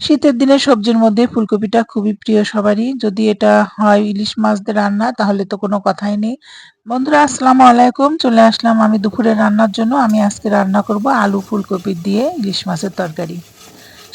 শীতের দিনে সবজির মধ্যে ফুলকপিটা খুবই প্রিয় সবারই। যদি এটা হয় ইলিশ মাছ দিয়ে রান্না, তাহলে তো কোনো কথাই নেই। বন্ধুরা, আসসালামু আলাইকুম। চলে আসলাম আমি দুপুরে রান্নার জন্য। আমি আজকে রান্না করব আলু ফুলকপি দিয়ে ইলিশ মাছের তরকারি।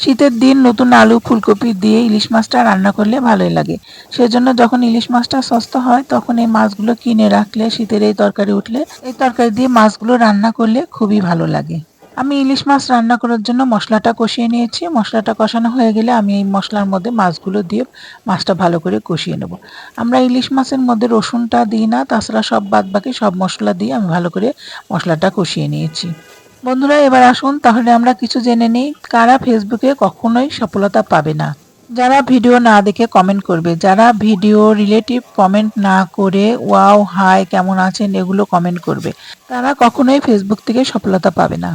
শীতের দিন নতুন আলু ফুলকপি দিয়ে ইলিশ মাছটা রান্না করলে ভালোই লাগে। সেজন্য যখন ইলিশ মাছটা সস্তা হয়, তখন এই মাছগুলো কিনে রাখলে, শীতের এই তরকারি উঠলে, এই তরকারি দিয়ে মাছগুলো রান্না করলে খুবই ভালো লাগে। আমি ইলিশ মাছ রান্না করার জন্য মশলাটা কষিয়ে নিয়েছি। মশলাটা কষানো হয়ে গেলে আমি এই মশলার মধ্যে মাছগুলো দিয়ে মাছটা ভালো করে কষিয়ে নেব। আমরা ইলিশ মাছের মধ্যে রসুনটা দিই না, তাছাড়া সব বাদ বাকি সব মশলা দিয়ে আমি ভালো করে মশলাটা কষিয়ে নিয়েছি। বন্ধুরা, এবার আসুন, তাহলে আমরা কিছু জেনে নিই কারা ফেসবুকে কখনোই সফলতা পাবে না। যারা ভিডিও না দেখে কমেন্ট করবে, যারা ভিডিও রিলেটিভ কমেন্ট না করে, ওয়াও, হাই, কেমন আছেন? এগুলো কমেন্ট করবে। তারা কখনোই ফেসবুক থেকে সফলতা পাবে না।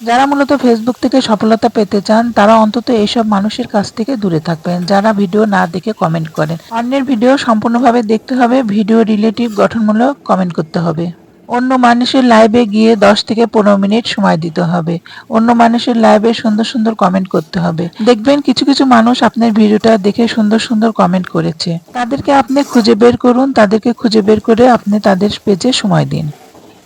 যারা মূলত ফেসবুক থেকে সফলতা পেতে চান, তারা অন্তত এইসব মানুষের কাছ থেকে দূরে থাকবেন। যারা ভিডিও না দেখে কমেন্ট করেন। অন্যের ভিডিও সম্পূর্ণভাবে দেখতে হবে, ভিডিও রিলেটিভ গঠনমূলক কমেন্ট করতে হবে। অন্য মানুষের লাইভে গিয়ে দশ থেকে পনেরো মিনিট সময় দিতে হবে। অন্য মানুষের লাইভে সুন্দর সুন্দর কমেন্ট করতে হবে। দেখবেন কিছু কিছু মানুষ আপনার ভিডিওটা দেখে সুন্দর সুন্দর কমেন্ট করেছে। তাদেরকে আপনি খুঁজে বের করুন, তাদেরকে খুঁজে বের করে আপনি তাদের পেজে সময় দিন।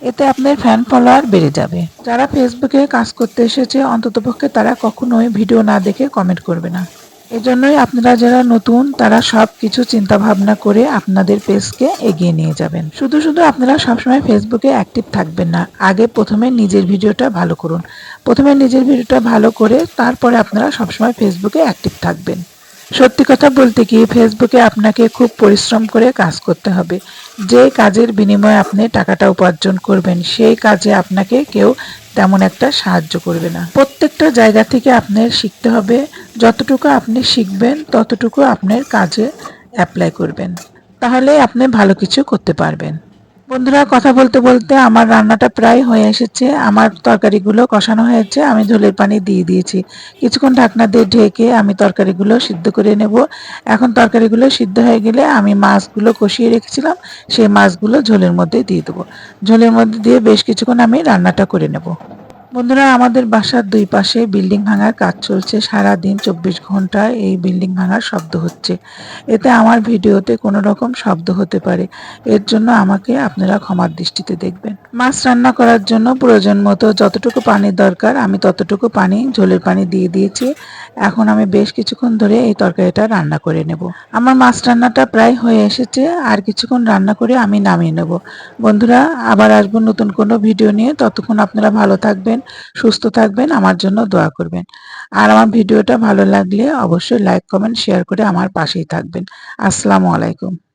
এতে আপনার ফ্যান ফলোয়ার বেড়ে যাবে। যারা ফেসবুকে কাজ করতে এসেছে, অন্ততপক্ষে তারা কখনোই ভিডিও না দেখে কমেন্ট করবে না। এজন্যই আপনারা যারা নতুন, তারা সব কিছু চিন্তা ভাবনা করে আপনাদের পেজকে এগিয়ে নিয়ে যাবেন। শুধু শুধু আপনারা সবসময় ফেসবুকে অ্যাক্টিভ থাকবেন না। আগে প্রথমে নিজের ভিডিওটা ভালো করুন। প্রথমে নিজের ভিডিওটা ভালো করে তারপরে আপনারা সবসময় ফেসবুকে অ্যাক্টিভ থাকবেন। সত্যি কথা বলতে কি ফেসবুকে আপনাকে খুব পরিশ্রম করে কাজ করতে হবে। যে কাজের বিনিময়ে আপনি টাকাটা উপার্জন করবেন, সেই কাজে আপনাকে কেউ তেমন একটা সাহায্য করবে না। প্রত্যেকটা জায়গা থেকে আপনার শিখতে হবে, যতটুকু আপনি শিখবেন, ততটুকু আপনার কাজে অ্যাপ্লাই করবেন। তাহলে আপনি ভালো কিছু করতে পারবেন। বন্ধুরা, কথা বলতে বলতে আমার রান্নাটা প্রায় হয়ে এসেছে। আমার তরকারিগুলো কষানো হয়েছে, আমি ঝোলের পানি দিয়ে দিয়েছি। কিছুক্ষণ ঢাকনা দিয়ে ঢেকে আমি তরকারিগুলো সিদ্ধ করে নেব। এখন তরকারিগুলো সিদ্ধ হয়ে গেলে আমি মাছগুলো কষিয়ে রেখেছিলাম, সেই মাছগুলো ঝোলের মধ্যে দিয়ে দেবো। ঝোলের মধ্যে দিয়ে বেশ কিছুক্ষণ আমি রান্নাটা করে নেব। বন্ধুরা, আমাদের বাসার দুই পাশে বিল্ডিং ভাঙার কাজ চলছে। সারা দিন চব্বিশ ঘণ্টা এই বিল্ডিং ভাঙার শব্দ হচ্ছে। এতে আমার ভিডিওতে কোনো রকম শব্দ হতে পারে। এর জন্য আমাকে আপনারা ক্ষমার দৃষ্টিতে দেখবেন। মাছ রান্না করার জন্য প্রয়োজন মতো যতটুকু পানির দরকার, আমি ততটুকু পানি, ঝোলের পানি দিয়ে দিয়েছি। এখন আমি বেশ কিছুক্ষণ ধরে এই তরকারিটা রান্না করে নেব। আমার মাছ রান্নাটা প্রায় হয়ে এসেছে, আর কিছুক্ষণ রান্না করে আমি নামিয়ে নেব। বন্ধুরা, আবার আসব নতুন কোনো ভিডিও নিয়ে। ততক্ষণ আপনারা ভালো থাকবেন, সুস্থ থাকবেন, আমার জন্য দোয়া করবেন। আর আমার ভিডিওটা ভালো লাগলে অবশ্যই লাইক, কমেন্ট, শেয়ার করে আমার পাশেই থাকবেন। আসসালামু আলাইকুম।